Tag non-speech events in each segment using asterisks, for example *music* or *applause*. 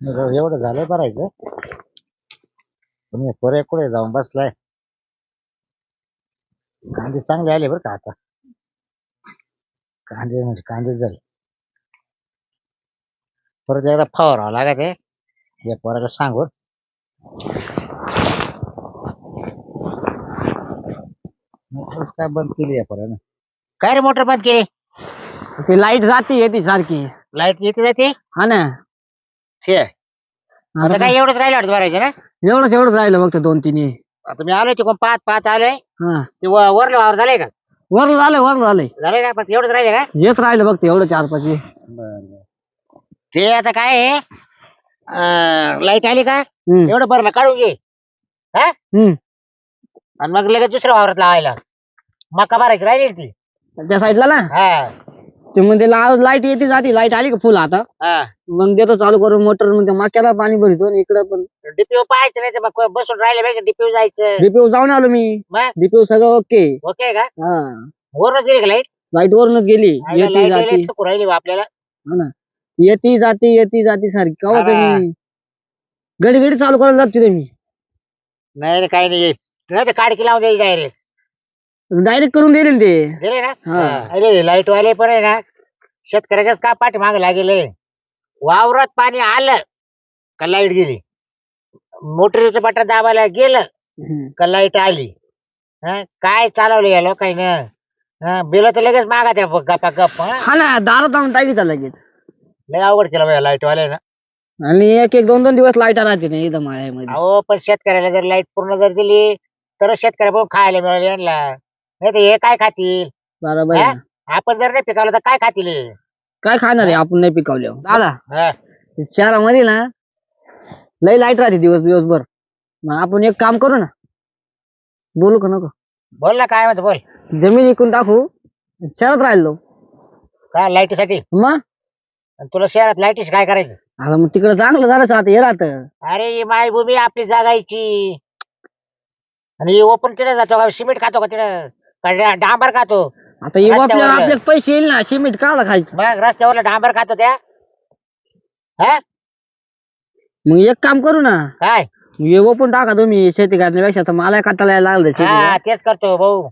एवढं झालंय भरायचं. पण हे पोरे कुठे जाऊन बसलाय. कांदे चांगले आले बरं का आता? कांदे म्हणजे कांदेच झाले परत एकदा फवारावं लागत आहे. या पोराला सांगून. मोटरच काय बंद केली या पोरानं? काय रे मोटर बंद केली? ती लाइट जाते येते सारखी. लाइट येते जाते? हा ना. ते आता काय एवढंच राहिलं वाटतं भरायचं ना? एवढंच एवढंच राहिलं फक्त दोन तीन हे. आता मी आलोय तिकडून पाहत पाहत आलोय हा. ते व- वरलं वावर झालंय का? वर झालंय वर झालंय. झालंय ना पण एवढंच राहिले का? हेच राहिलं फक्त एवढं चार पाच हे. ते आता काय आहे? लाइट आली का? हम्म, एवढं भरलं काढून घे. हम्म. आणि मग लगेच दुसऱ्या वावरात लावायला. मका भरायची राहिली ती. त्या साईडला ना? हा. ते म्हणजे लाइट येते जाते लाइट आली का फुल आता? मग देतो चालू करून मोटर मग माक्याला पाणी भरतो आणि इकडं पण. डीपीओ पाहायचं नाही तर मग बसून राहिले पाहिजे डीपीओ जायचं? डीपीओ जाऊन आलो मी. मग? डीपीओ सगळं ओके ओके का? हा. गेली का लाइट लाइट वरूनच गेली. येते जाते. राहिली बा आपल्याला. हा ना. येते जाते येते जाते सारखी. ना. तुम्ही घडी घडी चालू करायला जाते मी. नाही रे काही नाही. नाही तर काडकी लावून द्यायची डायरेक्ट डायरेक्ट करून देईल ना ते. दिले ना? हा. अरे लाइट वाले पण आहे ना शेतकऱ्याच्याच का पाठी मागे लागेल वावरात पाणी आलं का लाइट गेली? मोटरीचं बटन दाबायला गेलं हम्म. का लाइट आली? हं? काय चालवलं या लोकांनी? बिल तर लगेच मागा त्या गप्पा गप हं? हा ना दारात आणून टाकीचा लगेच. लय अवघड केलं लाइट वाले ना. आणि एक एक दोन दोन दिवस लाइट राहते नाही इथं माळ्यामध्ये अहो पण शेतकऱ्याला जर लाइट पूर्ण जर दिली तर शेतकऱ्या बघून खायला मिळेल यांना. नाही तर हे काय खातील बरोबर? आहे. ना. आपण जर नाही पिकवलं तर काय खातील हे? काय खाणार आहे आपण नाही पिकवल्यावर? दादा हं? शहरामध्ये ना लई लाइट राहते दिवस दिवसभर. मग आपण एक काम करू ना. बोलू का नको? बोल ना काय म्हणतो बोल. जमीन विकून टाकू शहरात राहिलो. काय लाईटीसाठी? मग? आणि तुला शहरात लाईटीच काय करायचं? आता मग तिकडे चांगलं झालं आता हे राहत. अरे ही मायभूमी आपली जागायची. आणि ही ओपन तिथे जातो का? सिमेंट खातो का तिथं? का डांबर खातो. आता हे आपल्या रस्त्यावर- आपले पैसे येईल ना सिमेंट काला खायचं. मग रस्त्यावर डांबर खातो त्या. हा? मग एक काम करू ना. काय? हे ओपून टाका तुम्ही शेती करण्यापेक्षा. तर मला काटायला लागलं शेती हा तेच करतो भाऊ.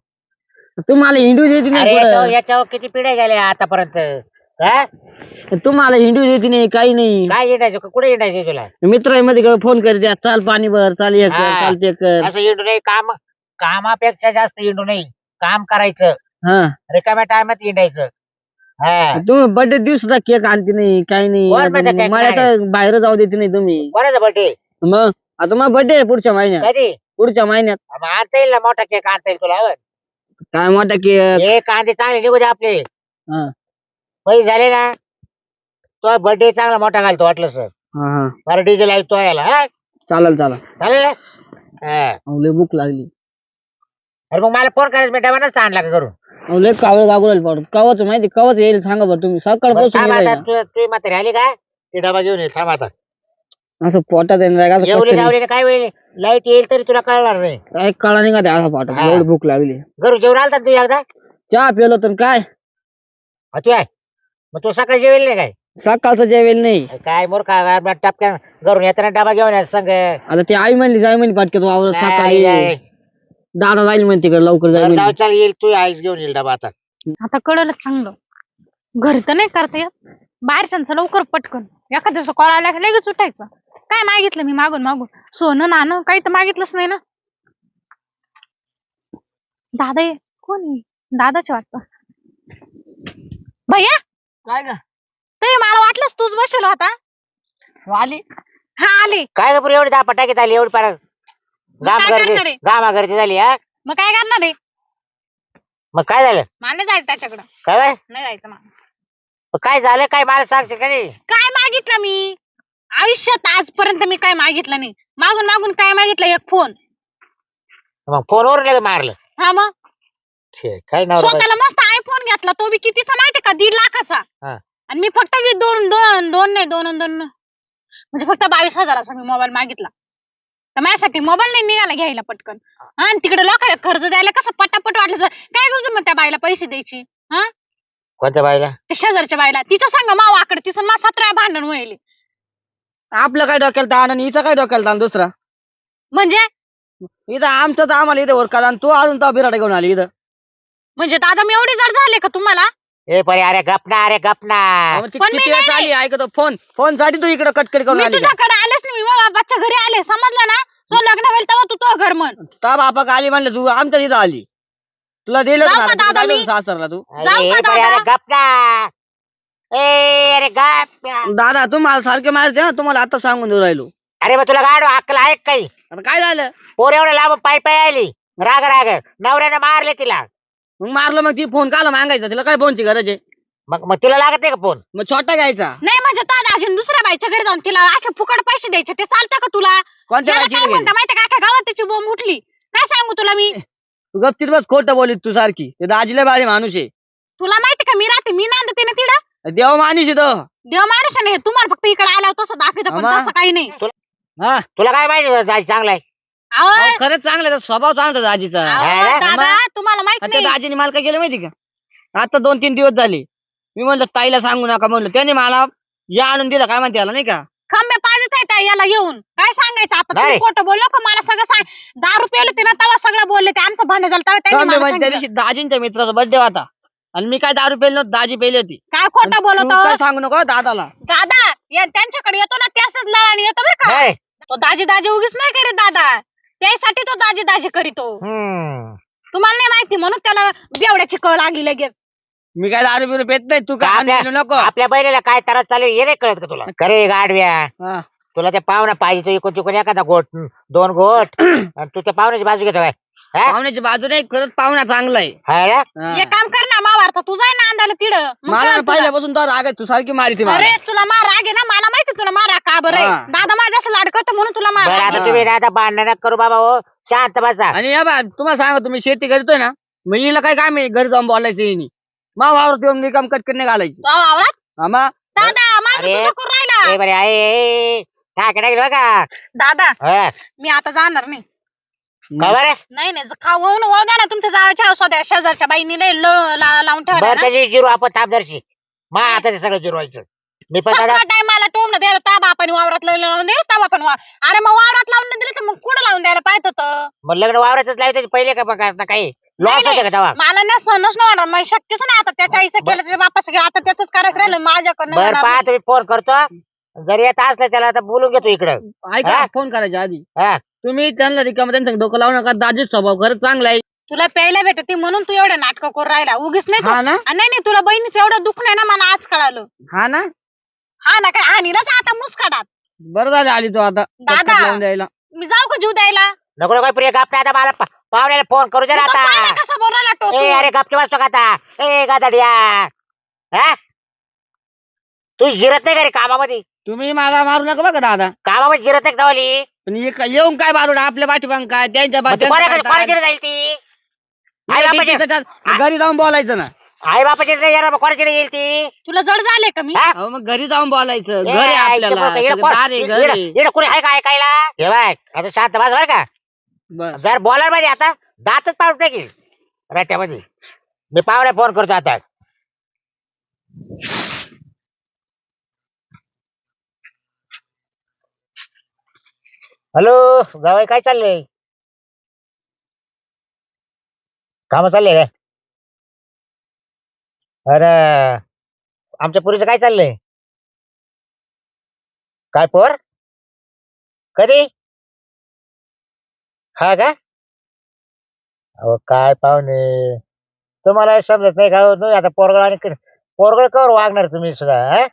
तुम्हाला हिंडू देते अरे नाही याच्यावर कुठं. याच्यावर किती पिढ्या गेल्या आतापर्यंत? हा? तुम्हाला हिंडू देते नाही काही नाही. काय येणायचं कुठे येणायचं तुला? मित्रमध्ये फोन कर द्या चाल पाणी भर चाल कर हा. चाल ते कर. असं येणू नाही काम कामापेक्षा जास्त येणू नाही. काम करायचं. हा. रिकाम्या टायमात येणायचं हा. तुम्ही बर्थडे दिवस सुद्धा केक आणते नाही काही नाही. कोण म्हणतं आता cake मला तर बाहेर जाऊ देते नाही तुम्ही. कोणाचा बर्थडे मग? आता मग बर्थडे पुढच्या महिन्यात. कधी? पुढच्या महिन्यात. मग आणता येईल ना मोठा केक आणता येईल तुला? काय मोठा केक हे कांदे चांगले निघू दे आपले. हा. पैसे झाले ना तो बर्थडे चांगला मोठा घालतो वाटलं सर हा हा. बरं डिझेल आहे तो याला हा. चालेल चालेल. चालेल ना? हा. अहो, लय भूक लागली. अरे मग मला फोन करायचं मी डबा नसता आणला का करून अहो, लय कावळ गागुरायला पाडू कवच माहिती कवच येईल सांगा बरं तुम्ही. बरं, सकाळपासून थांब येईल आता ना. तू तुझी म्हातारी आली का ते डबा घेऊन ये थांब आता. असं पोटात येणार आहे का? असं जेवली कसं तरी. जावली काय वेळ लाइट येईल तरी तुला कळणार नाही. काय कळा नाही का ते असं पोटात? हा. एवढी भूक लागली. घरून जेवण आलता ना तू एकदा? चहा पिलो तर काय? हा, तू आहे. मग तू सकाळी जेवेल नाही काय? सकाळचं जेवेल नाही. काय मोरखा टपक्या घरून येताना डबा घेऊन या संग. आता ती आई म्हणली जाय म्हणली पाटक्यात वावरत नाही, सकाळी. नाही. दादा जाईल म्हणे तिकडे लवकर जाईल म्हणे. येईल तू आईच घेऊन येईल डबा आता. आता कळलंच चांगलं. घरी तर नाही करता येत. बाहेरच्यांचं लवकर पटकन. एखाद्याचं कॉल आला की लगेच उठायचं. काय मागितलं मी मागून मागून? सोनं नाणं काही तर मागितलंच नाही ना? दादा ये. कोण आहे? दादाचे वाटतं. भैया! काय का तरी मला वाटलंच तूच बसेल होता. आली? हा आले. काय ग पुरी एवढी दहा पटाकीत आली एवढी पार गाम काय गर्दी करणार आहे? गामा गर्दी झाली हा? मग काय करणार आहे? मग काय झालं? मला नाही जायचं त्याच्याकडं. काय बरं? नाही जायचं मला. मग काय झालं? काय मला सांगते का नाही काय मागितलं मी? आयुष्यात आजपर्यंत मी काय मागितलं नाही. मागून मागून काय मागितलं? एक फोन. मग फोनवर लगेच मारलं. हा मग? छे, काय बायको. स्वतःला मस्त आयफोन घेतला. तो बी कितीचा माहितीये का? दीड लाखाचा. हा. आणि मी फक्त वी- दोन दोन दोन नाही दोन दोन म्हणजे फक्त बावीस हजाराचा मी मोबाईल मागितला. तर माझ्यासाठी मोबाईल नाही निघाला घ्यायला पटकन. हा. आणि तिकडे लोकांना कर्ज द्यायला कसं पटापट वाटलं काय गरज मग त्या बाईला पैसे द्यायची? हा? कोणत्या बाईला? त्या शेजारच्या बाईला. तिचं सांगा माव आकडे. तिचं मा सतरा भांडण व्हायले. आपलं काय डोक्याला ताण आणि हिचं काय डोक्याला ताण दुसरा? म्हणजे? इथं आमचं तर आम्हाला इथं वर करा आणि तू अजून तो बिराट घेऊन आली इथं. म्हणजे दादा मी एवढी जड झाले का तुम्हाला? ए परे अरे गपना अरे गपना. मग ती पण मी किती नाही- वेळ आली ऐकतो फोन. फोनसाठी तू इकडे कटकट करून मी आली का? तुझ्याकडे मी बाबाच्या घरी आले समजलं ना? तो लग्न होईल तेव्हा तू तो घर म्हण. ता बापा का आली म्हणलं तू आमच्या तिथं आली. तुला दिलं जाऊ का दादा मी? सासरला तू? जाऊ का दादा? गपना ए अरे गपना दादा तुम्हाला सारखे मारते ना तुम्हाला आता सांगून देऊ राहिलो. अरे मग तुला गाडो अक्कल आहे का काही? आता काय झालं? पोर एवढं लांब पाय पाय आली. राग राग. नवऱ्याने मारले तिला. मग मारलं मग ती फोन काला मागायचा तिला काय फोनची गरज आहे? मग मग तिला लागत नाही का फोन? मग छोटा घ्यायचा. नाही म्हणजे तो दाजी दुसऱ्या बाईच्या घरी जाऊन तिला असे फुकट पैसे द्यायचे ते चालतं का तुला? कोणत्या याला काय माहिती का? गावात त्याची बोंब उठली. काय सांगू तुला मी? तू गप्तीत बस खोटं बोलीत तू सारखी. ते दाजीला भारी माणूस आहे. तुला माहिती का? मी राहते मी नांदते ना तिडं देव माणूस आहे तो. देव माणूस नाही तुम्हाला फक्त इकडे आल्यावर तसं दाखवतं पण अम्मा. तसं काही नाही. हा. तुला काय माहिती जायचं चांगला आहे? अहो, अहो, खरंच चांगलं आहे, स्वभाव चांगला आहे दाजीचा अहो, हा, दादा तुम्हाला माहीत आणि त्या नाही. दाजीने मला काय केलं माहिती का? आता दोन तीन दिवस झाले. मी म्हणलं ताईला सांगू नका म्हणलं. त्याने मला या आणून दिलं काय म्हणते याला नाही का? खंबे पाहिजेच आहे ताई याला येऊन काय सांगायचं? आता नाही. तू खोटं बोललो का? मला सगळं सांग. दारू प्यायला ते ना तेव्हा सगळं बोलले ते आमचं भांडण झालं तेव्हा त्यांनी मला त्या सांगितलं. दिवशी दाजींच्या मित्राचा बर्थडे होता. आणि मी काय दारू पेली नव्हती दाजी पेली होती. काय खोटं तू बोलतो काय सांगू नको दादाला. दादा या त्यांच्याकडे येतो ना त्याच लळाने येतो बरं का? नाही. तो दाजी दाजी उगीच नाही करीत दादा. त्यासाठी तो दाजी दाजी करीतो. हम्म. तुम्हाला नाही माहिती म्हणून त्याला बेवड्याची कळ लागली लगेच. मी काय दारू बिरू पेत नाही? तू काय नको? आपल्या बहिणीला काय त्रास चालू आहे? हे नाही कळत का तुला? खरे गाडव्या. हा. तुला ते पाहुणा पाहिजे तो इकडून तिकडून एखादा गोट दोन गोट. *clears throat* आणि तू त्या पाहुण्याची बाजू घेतो काय हा? पाहुण्याची बाजू नाही खरंच पाहुणा चांगला आहे. हा ना? हा. एक काम कर ना मावारता तू जाय ना अंदाला तिड. मला ना पहिल्यापासून तो राग आहे तू सारखी मारिती मला. अरे तुला मार राग आहे ना? मला माहिती तुला मारा का बरं आहे. हा. दादा माझ्या असं लाड करतो म्हणून तुला मार बरं राग आता. तुम्ही ना आता भांडण करू बाबा हो. शांत बसा. आणि या बा तुम्हाला सांगा तुम्ही शेती करतोय ना? मग हिला काय काम आहे घरी जाऊन बोलायचं हिनी. मा वावरत येऊन निकाम कटकट नाही घालायची. तो वावरात? आम्हा दादा माझं अरे. तुझं करून राहिला. ए बरे आहे टाकडा गेलो का? दादा हा. मी आता जाणार नाही. का बरं? नाही नाही खाऊ वाहू द्या ना तुमच्या जायच्या स्वतः शेजारच्या बाईनी लय ल- ला- लावून ठेवला बरं ना. त्याची जिरू आपण तापदर्शी मग आता ते सगळं जिरवायचं. मी पण टायमाला टोमणं द्यायला ता बापाने वावरात लय लावून दिलं ता बापाने वा- अरे मग वावरात लावून नाही दिलं तर मग कुठं लावून द्यायला? पाहिजे होतं. मग लग्न वावरातच लावते पहिले का बघा आता काही? लॉस नाही, होते का तेव्हा? मला ना सणच नाही होणार. शक्यच नाही आता त्याच्या आईचं केलं त्याच्या बापाचं केलं. आता त्याच कार्यक्रम राहिलं माझ्याकडनं बर होणार पहा नाही. तुम्ही फोन करतो. जर येत असलं त्याला आता बोलून घेतो इकडं. ऐका हा? फोन करायच्या आधी. हा. तुम्ही त्यांना रिकाम त्यांचं डोकं लावू नका. दाजीच स्वभाव खरंच चांगला आहे. तुला प्यायला भेटते म्हणून तू एवढं नाटक करून राहिला. उगीच नाही तू. हा ना? नाही नाही तुला बहिणीचं एवढं दुःख नाही ना मला आज कळालं. हा ना? हा ना काय आणीलच आता मुस्काडात बरं झालं आली तू आता. दादा. लावून द्यायला. मी जाऊ का जीव द्यायला? नको नको प्रिय गप आता मला पा- पाहुण्याला फोन करू दे ना आता. कसा बोलायला ए टोचून? अरे गपची वाचतो का आता. ए गादडिया. हा? तू जिरत नाही का रे कामामध्ये? तुम्ही मला मारू नका बघा दादा. कामामध्ये जिरत नाही का दवाली पण येऊन काय मारू आपल्या पाठीमाग काय? त्यांच्या मग ती त्यांचं कोणा काय कोणा ताण? जिरत जाईल ती? आई बापाची घरी जाऊन बोलायचं ना. आई बापाची नाही येणार मग कोणाची येईल ती? तुला जड झाले का मी? हा? अहो मग घरी जाऊन बोलायचं. घर आहे आपल्याला. सगळं दार आहे, घर इकडं- आहे. इकडं कोणी आहे का ऐकायला? हे बाय आता शांत बस बरं का. जर बॉलरमध्ये आता दातच पाडून टाकील रट्ट्यामध्ये. मी पाहुण्या फोन करतो आता. हॅलो जावई काय चाललंय? काम चाललंय काय अरे आमच्या पुरीचं काय चाललंय? काय पोर? कधी? हा का? अहो काय पाहुणे? तुम्हाला हे समजत नाही का? हो, तुम्ही आता पोरगळ आणि पोरगळ कवर वागणार तुम्ही सुद्धा हा?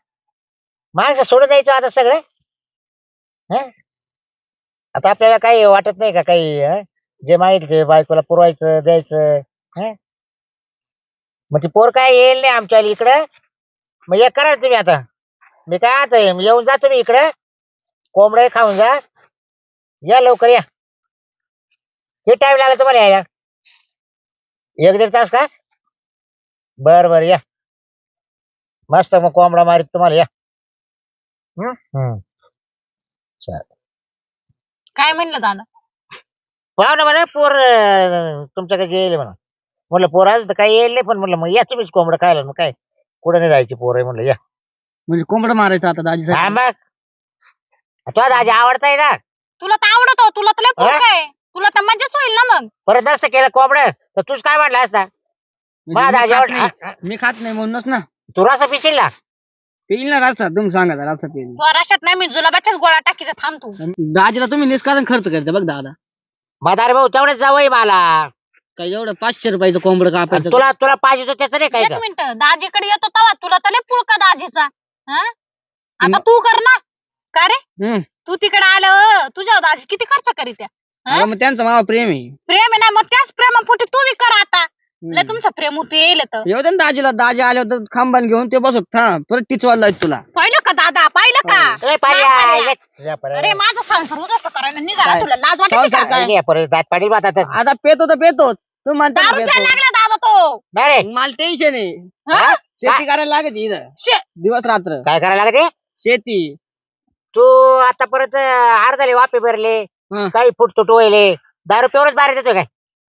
माणसं सोडून द्यायचं हो आता सगळं? हा? आता आपल्याला काही वाटत नाही का काही हं? जे माहिती ते बायकोला पुरवायचं द्यायचं मग ती पोर काय येईल नाही आमच्या इकडं? मग एक करा तुम्ही आता. मी काय आता येऊन जा तुम्ही इकडं. कोंबडे खाऊन जा. या लवकर या. किती टाइम लागेल तुम्हाला यायला? एक दीड तास का? बर बर या. मस्त मग कोंबडा मारीत तुम्हाला या. हं? हं. काय म्हणलं दादा? पाहू ना म्हणा पोर अं, तुमच्याकडे येईल म्हणा. म्हटलं पोर आज तर काही येईल नाही पण म्हटलं मग या तुम्हीच कोंबडं खायला. मग काय कुठं नाही जायची पोर आहे म्हणलं या. म्हणजे कोंबड मारायचं आता दाजी हा मग. तुला दाजी आवडताय ना. तुला तर आवडतो तुला तर लय हा? आहे. तुला तर मजाच होईल ना मग. परत नसतं केलं कोंबड तर तूच काय म्हणला असता? म्हणजे मी दाजी खात नाही. मी खात नाही म्हणूनच ना. तू रसा पिशील ना? पेईल ना रस्ता तुम्ही सांगा रस्ता पेईल. तू रशात नाही मी जुलाबाच्याच गोळा टाकीचा थांब तू. दाजीला तुम्ही निष्कारण खर्च करता बघ दादा. म्हातारे भाऊ तेवढेच जावई मला. काय एवढं पाचशे रुपयाचं कोंबड कापायचं. तुला तुला पाहिजे तर त्याचं नाही काय एक का मिनिट दाजीकडे येतो तवा तुला तर लय पुळका दाजीचा. हा? आता तू कर ना. का रे? हम्म. तू तिकडे आलं तुझ्या दाजी किती खर्च करीत अगं मग त्यांचं मावा प्रेम आहे. प्रेम आहे ना मग त्याच प्रेमापोटी तू बी कर आता. लय. तुमचं प्रेम होते येईल तर येऊ दे ना दाजीला दाजी आले होते खांबान घेऊन ते बसत थांब परत टिचवायला लावत तुला. पाहिलं का दादा? पाहिलं का? ए, पाहिलं. तुझ्या परत- अरे माझा संसार उद्या करायला निघाला काय? तुला. लाज वाटते संसार का काय? ये, परत दात पाडील बा आता आता पेतो तर पेतो. तू म्हणता ना दारू प्यायला पेतो. लागला दादा तो. नाही रे. मला टेन्शन आहे. हा? शेती करायला लागत इथं. शे. दिवस रात्र. काय करायला लागते शेती. तू आता परत अर्धाले वापे भरले. हं. काही फुट तुट वळले दारू पेवरच बाहेर देतो काय?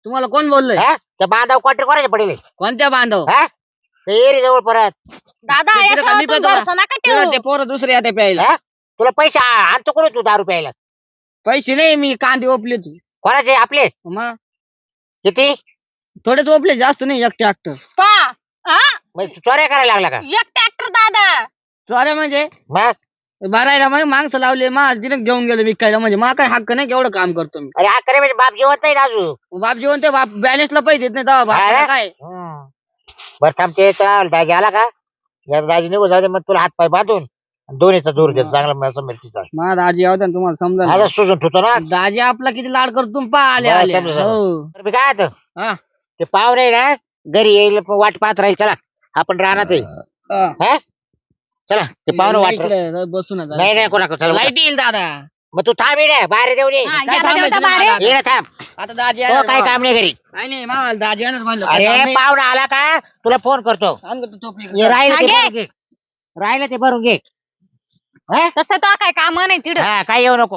तुम्हाला कोण बोललोय? हा? त्या बांधाव क्वार्टर कोणाचे पडेल? कोणत्या बांधव? हा? ते एरी जवळ परत. दादा ते तिकडे याच्यावर कमी तुम्ही पेतो का? भरोसा नका तिकडे ते ठेवू पोरं दुसरे आता प्यायला. हा? तुला पैसे आ- आणतो कुठे तू दारू प्यायला? पैसे नाही मी कांदे ओपले तू. कोणाचे? आपले? मग किती? थोडेच ओपले जास्त नाही एकटे एकटं पा हा तू चोऱ्या करायला लागला का? एक ट्रॅक्टर दादा. चोऱ्या म्हणजे? मग? भरायला मग माणसं लावले मा तिने घेऊन गेलो विकायला. म्हणजे मा काय हक्क नाही केवढं काम करतो मी. अरे हा करे म्हणजे बाप जेवत नाही ना अजून? बाप जेवण ते बाप बॅलन्सला पैसे देत नाही तेव्हा बापाला? काय. बरं थांब ते तर दाजी आला का? या दाजी निघून जाऊ दे मग तुला हात पाय बांधून दोन्हीचा जोर दे चांगला असं मिरचीचा. मा दाजी ना तुम्हाला समजा आता सुजून ठेवतो ना. दाजी आपला किती लाड करतो पहा आले बरं. हो. तर मी काय होतं हा. ते पाहुणे ना घरी येईल प- वाट पाहत राहील चला. आपण राहणार हा. हा? चला ते पाहुणे वाट इकडे बसू ना नाही नाही कोणा चला लाइट येईल दादा. मग तू थांब ये बाहेर देऊ ये. हा, काय याला थांबायचं देवता नाही बारे मला ये ना थांब. आता दाजी तो काय. काम नाही घरी. नाही दाजी येणार म्हणलं. अरे. पाहुणा आला का? तुला फोन करतो. आण गं तू टोपली. ये राहिलं ते मागे. भरून घे. राहिलं ते भरून घे. हा? तसं तो काय काम नाही तिड हा काय येऊ नको.